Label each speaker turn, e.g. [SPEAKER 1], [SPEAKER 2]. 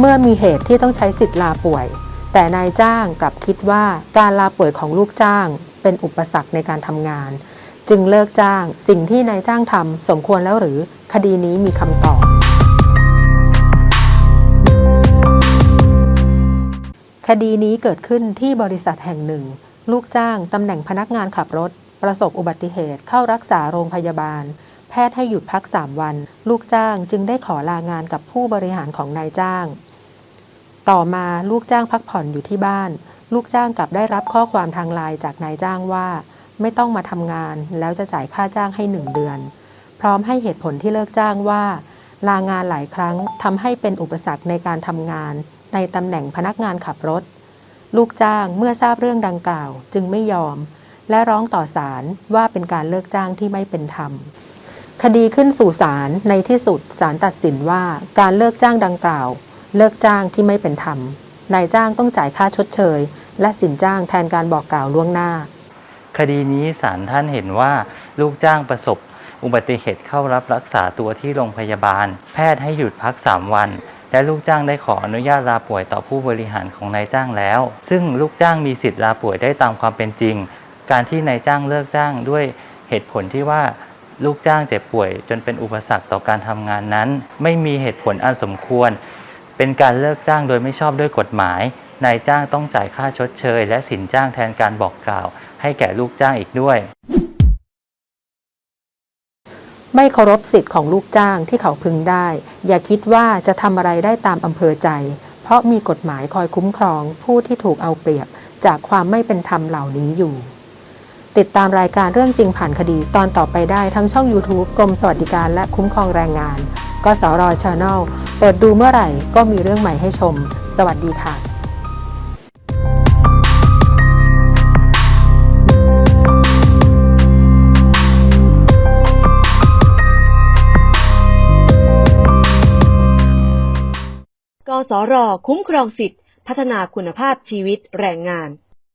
[SPEAKER 1] เมื่อมีเหตุที่ต้องใช้สิทธิ์ลาป่วย แต่นายจ้างกลับคิดว่าการลาป่วยของลูกจ้าง เป็นอุปสรรคในการทำงาน จึงเลิกจ้างสิ่งที่นายจ้างทำสมควรแล้วหรือคดีนี้มีคำตอบ คดีนี้เกิดขึ้นที่บริษัทแห่งหนึ่ง ลูกจ้างตำแหน่งพนักงานขับรถ ประสบอุบัติเหตุเข้ารักษาโรงพยาบาลแพทย์ให้หยุดพัก 3 วัน ลูกจ้างจึงได้ขอลางานกับผู้บริหารของนายจ้าง ต่อมาลูกจ้างพักผ่อนอยู่ที่บ้าน ลูกจ้างกลับได้รับข้อความทางไลน์จากนายจ้างว่า ไม่ต้องมาทำงานแล้วจะจ่ายค่าจ้างให้หนึ่งเดือน พร้อมให้เหตุผลที่เลิกจ้างว่า ลางานหลายครั้งทำให้เป็นอุปสรรคในการทำงาน ในตำแหน่งพนักงานขับรถ ลูกจ้างเมื่อทราบเรื่องดังกล่าว จึงไม่ยอม และร้องต่อศาลว่าเป็นการเลิกจ้างที่ไม่เป็นธรรมคดีขึ้นสู่ศาลในที่สุดศาลตัดสินว่าการเลิกจ้างดังกล่าว เลิกจ้างที่ไม่เป็นธรรม นายจ้างต้องจ่ายค่าชดเชย และสินจ้างแทนการบอกกล่าวล่วงหน้า
[SPEAKER 2] คดีนี้ศาลท่านเห็นว่าลูกจ้างประสบ อุบัติเหตุเข้ารับรักษาตัวที่โรงพยาบาล แพทย์ให้หยุดพัก 3 วัน และลูกจ้างได้ขออนุญาตลาป่วยต่อผู้บริหารของนายจ้างแล้ว ซึ่งลูกจ้างมีสิทธิ์ลาป่วยได้ตามความเป็นจริง การที่นายจ้างเลิกจ้างด้วยเหตุผลที่ว่าลูกจ้างเจ็บป่วยจนเป็นอุปสรรคต่อการทำงานนั้น ไม่มีเหตุผลอันสมควร เป็นการเลิกจ้างโดยไม่ชอบด้วยกฎหมาย นายจ้างต้องจ่ายค่าชดเชย และสินจ้างแทนการบอกกล่าว ให้แก่ลูกจ้างอีกด้วย
[SPEAKER 1] ไม่เคารพสิทธิ์ของลูกจ้างที่เขาพึงได้ อย่าคิดว่าจะทำอะไรได้ตามอำเภอใจ เพราะมีกฎหมายคอยคุ้มครองผู้ที่ถูกเอาเปรียบจากความไม่เป็นธรรมเหล่านี้อยู่ ติดตามรายการเรื่องจริงผ่านคดีตอนต่อไปได้ทั้งช่อง YouTube กรมสวัสดิการและคุ้มครองแรงงาน กสรชาแนลเปิดดูเมื่อไหร่ก็มีเรื่องใหม่ให้ชม สวัสดีค่ะ
[SPEAKER 3] กสรคุ้มครองสิทธิพัฒนาคุณภาพชีวิตแรงงาน